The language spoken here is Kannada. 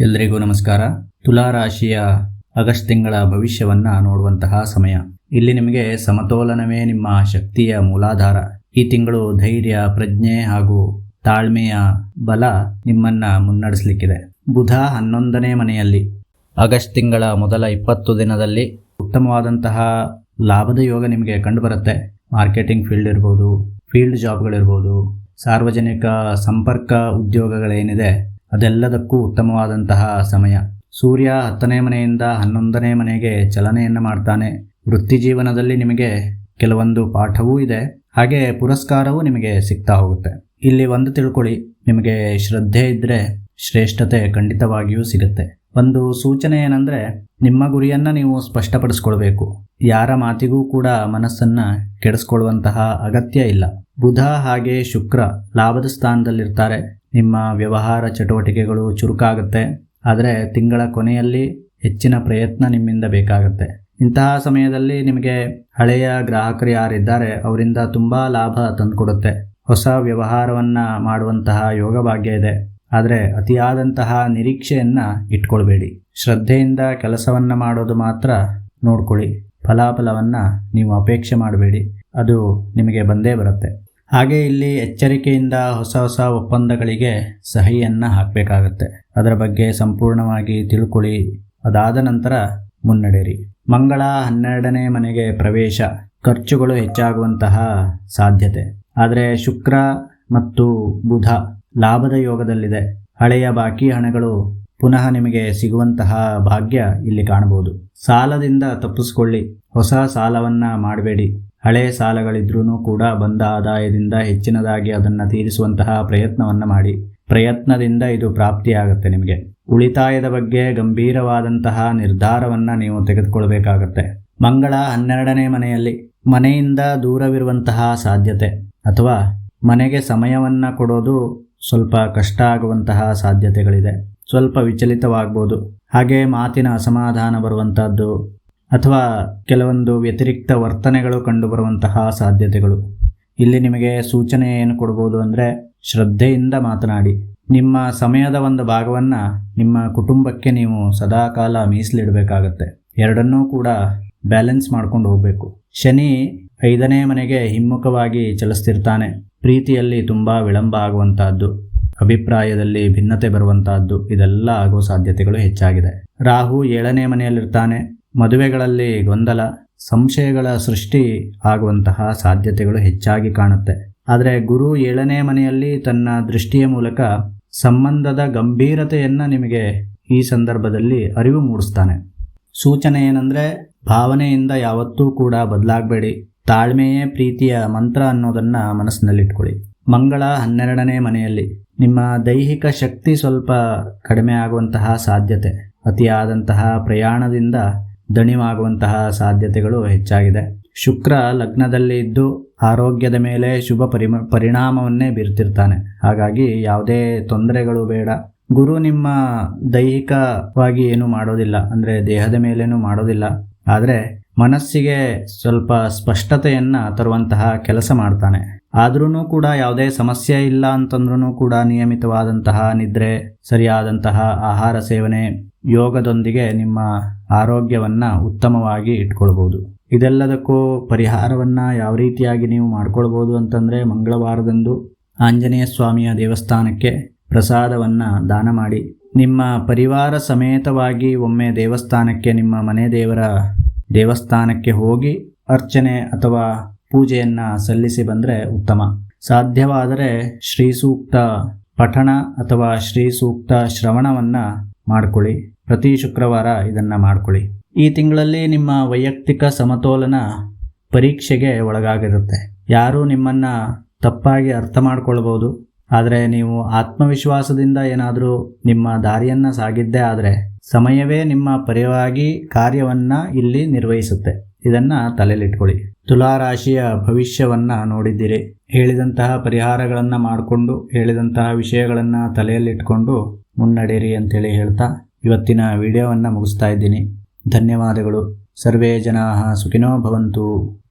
ಎಲ್ರಿಗೂ ನಮಸ್ಕಾರ. ತುಲಾ ರಾಶಿಯ ಆಗಸ್ಟ್ ತಿಂಗಳ ಭವಿಷ್ಯವನ್ನ ನೋಡುವಂತಹ ಸಮಯ. ಇಲ್ಲಿ ನಿಮಗೆ ಸಮತೋಲನವೇ ನಿಮ್ಮ ಶಕ್ತಿಯ ಮೂಲಾಧಾರ. ಈ ತಿಂಗಳು ಧೈರ್ಯ, ಪ್ರಜ್ಞೆ ಹಾಗೂ ತಾಳ್ಮೆಯ ಬಲ ನಿಮ್ಮನ್ನ ಮುನ್ನಡೆಸಲಿಕ್ಕಿದೆ. ಬುಧ ಹನ್ನೊಂದನೇ ಮನೆಯಲ್ಲಿ. ಆಗಸ್ಟ್ ತಿಂಗಳ ಮೊದಲ ಇಪ್ಪತ್ತು ದಿನದಲ್ಲಿ ಉತ್ತಮವಾದಂತಹ ಲಾಭದ ಯೋಗ ನಿಮಗೆ ಕಂಡುಬರುತ್ತೆ. ಮಾರ್ಕೆಟಿಂಗ್ ಫೀಲ್ಡ್ ಇರ್ಬೋದು, ಫೀಲ್ಡ್ ಜಾಬ್ಗಳಿರ್ಬೋದು, ಸಾರ್ವಜನಿಕ ಸಂಪರ್ಕ ಉದ್ಯೋಗಗಳೇನಿದೆ ಅದೆಲ್ಲದಕ್ಕೂ ಉತ್ತಮವಾದಂತಹ ಸಮಯ. ಸೂರ್ಯ ಹತ್ತನೇ ಮನೆಯಿಂದ ಹನ್ನೊಂದನೇ ಮನೆಗೆ ಚಲನೆಯನ್ನು ಮಾಡ್ತಾನೆ. ವೃತ್ತಿ ಜೀವನದಲ್ಲಿ ನಿಮಗೆ ಕೆಲವೊಂದು ಪಾಠವೂ ಇದೆ. ಹಾಗೆ ಪುರಸ್ಕಾರವೂ ನಿಮಗೆ ಸಿಗ್ತಾ ಹೋಗುತ್ತೆ. ಇಲ್ಲಿ ಒಂದು ತಿಳ್ಕೊಳ್ಳಿ, ನಿಮಗೆ ಶ್ರದ್ಧೆ ಇದ್ದರೆ ಶ್ರೇಷ್ಠತೆ ಖಂಡಿತವಾಗಿಯೂ ಸಿಗುತ್ತೆ. ಒಂದು ಸೂಚನೆ ಏನಂದ್ರೆ, ನಿಮ್ಮ ಗುರಿಯನ್ನ ನೀವು ಸ್ಪಷ್ಟಪಡಿಸ್ಕೊಳ್ಬೇಕು. ಯಾರ ಮಾತಿಗೂ ಕೂಡ ಮನಸ್ಸನ್ನ ಕೆಡಿಸ್ಕೊಳ್ಳುವಂತಹ ಅಗತ್ಯ ಇಲ್ಲ. ಬುಧ ಹಾಗೆ ಶುಕ್ರ ಲಾಭದ ಸ್ಥಾನದಲ್ಲಿರ್ತಾರೆ. ನಿಮ್ಮ ವ್ಯವಹಾರ ಚಟುವಟಿಕೆಗಳು ಚುರುಕಾಗುತ್ತೆ. ಆದರೆ ತಿಂಗಳ ಕೊನೆಯಲ್ಲಿ ಹೆಚ್ಚಿನ ಪ್ರಯತ್ನ ನಿಮ್ಮಿಂದ ಬೇಕಾಗುತ್ತೆ. ಇಂತಹ ಸಮಯದಲ್ಲಿ ನಿಮಗೆ ಹಳೆಯ ಗ್ರಾಹಕರು ಯಾರಿದ್ದಾರೆ, ಅವರಿಂದ ತುಂಬ ಲಾಭ ತಂದುಕೊಡುತ್ತೆ. ಹೊಸ ವ್ಯವಹಾರವನ್ನು ಮಾಡುವಂತಹ ಯೋಗ ಭಾಗ್ಯ ಇದೆ. ಆದರೆ ಅತಿಯಾದಂತಹ ನಿರೀಕ್ಷೆಯನ್ನು ಇಟ್ಕೊಳ್ಬೇಡಿ. ಶ್ರದ್ಧೆಯಿಂದ ಕೆಲಸವನ್ನು ಮಾಡೋದು ಮಾತ್ರ ನೋಡ್ಕೊಳ್ಳಿ. ಫಲಾಫಲವನ್ನು ನೀವು ಅಪೇಕ್ಷೆ ಮಾಡಬೇಡಿ. ಅದು ನಿಮಗೆ ಬಂದೇ ಬರುತ್ತೆ. ಹಾಗೆ ಇಲ್ಲಿ ಎಚ್ಚರಿಕೆಯಿಂದ ಹೊಸ ಹೊಸ ಒಪ್ಪಂದಗಳಿಗೆ ಸಹಿಯನ್ನು ಹಾಕಬೇಕಾಗತ್ತೆ. ಅದರ ಬಗ್ಗೆ ಸಂಪೂರ್ಣವಾಗಿ ತಿಳ್ಕೊಳ್ಳಿ. ಅದಾದ ನಂತರ ಮುನ್ನಡೆಯಿರಿ. ಮಂಗಳ ಹನ್ನೆರಡನೇ ಮನೆಗೆ ಪ್ರವೇಶ. ಖರ್ಚುಗಳು ಹೆಚ್ಚಾಗುವಂತಹ ಸಾಧ್ಯತೆ. ಆದರೆ ಶುಕ್ರ ಮತ್ತು ಬುಧ ಲಾಭದ ಯೋಗದಲ್ಲಿದೆ. ಹಳೆಯ ಬಾಕಿ ಹಣಗಳು ಪುನಃ ನಿಮಗೆ ಸಿಗುವಂತಹ ಭಾಗ್ಯ ಇಲ್ಲಿ ಕಾಣಬಹುದು. ಸಾಲದಿಂದ ತಪ್ಪಿಸ್ಕೊಳ್ಳಿ. ಹೊಸ ಸಾಲವನ್ನ ಮಾಡಬೇಡಿ. ಹಳೆ ಸಾಲಗಳಿದ್ರೂ ಕೂಡ ಬಂದ ಆದಾಯದಿಂದ ಹೆಚ್ಚಿನದಾಗಿ ಅದನ್ನು ತೀರಿಸುವಂತಹ ಪ್ರಯತ್ನವನ್ನು ಮಾಡಿ. ಪ್ರಯತ್ನದಿಂದ ಇದು ಪ್ರಾಪ್ತಿಯಾಗುತ್ತೆ ನಿಮಗೆ. ಉಳಿತಾಯದ ಬಗ್ಗೆ ಗಂಭೀರವಾದಂತಹ ನಿರ್ಧಾರವನ್ನು ನೀವು ತೆಗೆದುಕೊಳ್ಬೇಕಾಗತ್ತೆ. ಮಂಗಳ ಹನ್ನೆರಡನೇ ಮನೆಯಲ್ಲಿ ಮನೆಯಿಂದ ದೂರವಿರುವಂತಹ ಸಾಧ್ಯತೆ ಅಥವಾ ಮನೆಗೆ ಸಮಯವನ್ನ ಕೊಡೋದು ಸ್ವಲ್ಪ ಕಷ್ಟ ಆಗುವಂತಹ ಸಾಧ್ಯತೆಗಳಿದೆ. ಸ್ವಲ್ಪ ವಿಚಲಿತವಾಗ್ಬೋದು. ಹಾಗೆ ಮಾತಿನ ಅಸಮಾಧಾನ ಬರುವಂಥದ್ದು ಅಥವಾ ಕೆಲವೊಂದು ವ್ಯತಿರಿಕ್ತ ವರ್ತನೆಗಳು ಕಂಡುಬರುವಂತಹ ಸಾಧ್ಯತೆಗಳು. ಇಲ್ಲಿ ನಿಮಗೆ ಸೂಚನೆ ಏನು ಕೊಡ್ಬೋದು ಅಂದರೆ ಶ್ರದ್ಧೆಯಿಂದ ಮಾತನಾಡಿ. ನಿಮ್ಮ ಸಮಯದ ಒಂದು ಭಾಗವನ್ನು ನಿಮ್ಮ ಕುಟುಂಬಕ್ಕೆ ನೀವು ಸದಾಕಾಲ ಮೀಸಲಿಡಬೇಕಾಗತ್ತೆ. ಎರಡನ್ನೂ ಕೂಡ ಬ್ಯಾಲೆನ್ಸ್ ಮಾಡ್ಕೊಂಡು ಹೋಗಬೇಕು. ಶನಿ ಐದನೇ ಮನೆಗೆ ಹಿಮ್ಮುಖವಾಗಿ ಚಲಿಸ್ತಿರ್ತಾನೆ. ಪ್ರೀತಿಯಲ್ಲಿ ತುಂಬ ವಿಳಂಬ ಆಗುವಂತಹದ್ದು. ಅಭಿಪ್ರಾಯದಲ್ಲಿ ಭಿನ್ನತೆ ಬರುವಂತಹದ್ದು ಇದೆಲ್ಲ ಆಗುವ ಸಾಧ್ಯತೆಗಳು ಹೆಚ್ಚಾಗಿದೆ. ರಾಹು ಏಳನೇ ಮನೆಯಲ್ಲಿರ್ತಾನೆ. ಮದುವೆಗಳಲ್ಲಿ ಗೊಂದಲ, ಸಂಶಯಗಳ ಸೃಷ್ಟಿ ಆಗುವಂತಹ ಸಾಧ್ಯತೆಗಳು ಹೆಚ್ಚಾಗಿ ಕಾಣುತ್ತೆ. ಆದರೆ ಗುರು ಏಳನೇ ಮನೆಯಲ್ಲಿ ತನ್ನ ದೃಷ್ಟಿಯ ಮೂಲಕ ಸಂಬಂಧದ ಗಂಭೀರತೆಯನ್ನು ನಿಮಗೆ ಈ ಸಂದರ್ಭದಲ್ಲಿ ಅರಿವು ಮೂಡಿಸ್ತಾನೆ. ಸೂಚನೆ ಏನಂದರೆ, ಭಾವನೆಯಿಂದ ಯಾವತ್ತೂ ಕೂಡ ಬದಲಾಗಬೇಡಿ. ತಾಳ್ಮೆಯೇ ಪ್ರೀತಿಯ ಮಂತ್ರ ಅನ್ನೋದನ್ನು ಮನಸ್ಸಿನಲ್ಲಿಟ್ಕೊಳ್ಳಿ. ಮಂಗಳ ಹನ್ನೆರಡನೇ ಮನೆಯಲ್ಲಿ ನಿಮ್ಮ ದೈಹಿಕ ಶಕ್ತಿ ಸ್ವಲ್ಪ ಕಡಿಮೆ ಆಗುವಂತಹ ಸಾಧ್ಯತೆ, ಅತಿಯಾದಂತಹ ಪ್ರಯಾಣದಿಂದ ದಣಿವಾಗುವಂತಹ ಸಾಧ್ಯತೆಗಳು ಹೆಚ್ಚಾಗಿದೆ. ಶುಕ್ರ ಲಗ್ನದಲ್ಲಿ ಇದ್ದು ಆರೋಗ್ಯದ ಮೇಲೆ ಶುಭ ಪರಿಮ, ಪರಿಣಾಮವನ್ನೇ ಬೀರ್ತಿರ್ತಾನೆ. ಹಾಗಾಗಿ ಯಾವುದೇ ತೊಂದರೆಗಳು ಬೇಡ. ಗುರು ನಿಮ್ಮ ದೈಹಿಕವಾಗಿ ಏನು ಮಾಡೋದಿಲ್ಲ, ಅಂದರೆ ದೇಹದ ಮೇಲೇನು ಮಾಡೋದಿಲ್ಲ. ಆದರೆ ಮನಸ್ಸಿಗೆ ಸ್ವಲ್ಪ ಸ್ಪಷ್ಟತೆಯನ್ನು ತರುವಂತಹ ಕೆಲಸ ಮಾಡ್ತಾನೆ. ಆದ್ರೂ ಕೂಡ ಯಾವುದೇ ಸಮಸ್ಯೆ ಇಲ್ಲ ಅಂತಂದ್ರೂ ಕೂಡ ನಿಯಮಿತವಾದಂತಹ ನಿದ್ರೆ, ಸರಿಯಾದಂತಹ ಆಹಾರ ಸೇವನೆ ಯೋಗದೊಂದಿಗೆ ನಿಮ್ಮ ಆರೋಗ್ಯವನ್ನು ಉತ್ತಮವಾಗಿ ಇಟ್ಕೊಳ್ಬೋದು. ಇದೆಲ್ಲದಕ್ಕೂ ಪರಿಹಾರವನ್ನು ಯಾವ ರೀತಿಯಾಗಿ ನೀವು ಮಾಡ್ಕೊಳ್ಬೋದು ಅಂತಂದರೆ ಮಂಗಳವಾರದಂದು ಆಂಜನೇಯ ಸ್ವಾಮಿಯ ದೇವಸ್ಥಾನಕ್ಕೆ ಪ್ರಸಾದವನ್ನು ದಾನ ಮಾಡಿ. ನಿಮ್ಮ ಪರಿವಾರ ಸಮೇತವಾಗಿ ಒಮ್ಮೆ ದೇವಸ್ಥಾನಕ್ಕೆ ನಿಮ್ಮ ಮನೆ ದೇವರ ದೇವಸ್ಥಾನಕ್ಕೆ ಹೋಗಿ ಅರ್ಚನೆ ಅಥವಾ ಪೂಜೆಯನ್ನು ಸಲ್ಲಿಸಿ ಬಂದರೆ ಉತ್ತಮ. ಸಾಧ್ಯವಾದರೆ ಶ್ರೀ ಸೂಕ್ತ ಪಠಣ ಅಥವಾ ಶ್ರೀ ಸೂಕ್ತ ಶ್ರವಣವನ್ನು ಮಾಡಿಕೊಳ್ಳಿ. ಪ್ರತಿ ಶುಕ್ರವಾರ ಇದನ್ನು ಮಾಡ್ಕೊಳ್ಳಿ. ಈ ತಿಂಗಳಲ್ಲಿ ನಿಮ್ಮ ವೈಯಕ್ತಿಕ ಸಮತೋಲನ ಪರೀಕ್ಷೆಗೆ ಒಳಗಾಗಿರುತ್ತೆ. ಯಾರೂ ನಿಮ್ಮನ್ನು ತಪ್ಪಾಗಿ ಅರ್ಥ ಮಾಡ್ಕೊಳ್ಬೋದು. ಆದರೆ ನೀವು ಆತ್ಮವಿಶ್ವಾಸದಿಂದ ಏನಾದರೂ ನಿಮ್ಮ ದಾರಿಯನ್ನು ಸಾಗಿದ್ದೇ ಆದರೆ ಸಮಯವೇ ನಿಮ್ಮ ಪರವಾಗಿ ಕಾರ್ಯವನ್ನು ಇಲ್ಲಿ ನಿರ್ವಹಿಸುತ್ತೆ. ಇದನ್ನು ತಲೆಯಲ್ಲಿಟ್ಕೊಳ್ಳಿ ತುಲಾರಾಶಿಯ ಭವಿಷ್ಯವನ್ನು ನೋಡಿದ್ದೀರಿ. ಹೇಳಿದಂತಹ ಪರಿಹಾರಗಳನ್ನು ಮಾಡಿಕೊಂಡು, ಹೇಳಿದಂತಹ ವಿಷಯಗಳನ್ನು ತಲೆಯಲ್ಲಿಟ್ಕೊಂಡು ಮುನ್ನಡೀರಿ ಅಂತೇಳಿ ಹೇಳ್ತಾ ಇವತ್ತಿನ ವಿಡಿಯೋವನ್ನು ಮುಗಿಸ್ತಾ ಇದ್ದೀನಿ. ಧನ್ಯವಾದಗಳು. ಸರ್ವೇ ಜನಾ ಸುಖಿನೋ ಭವಂತು.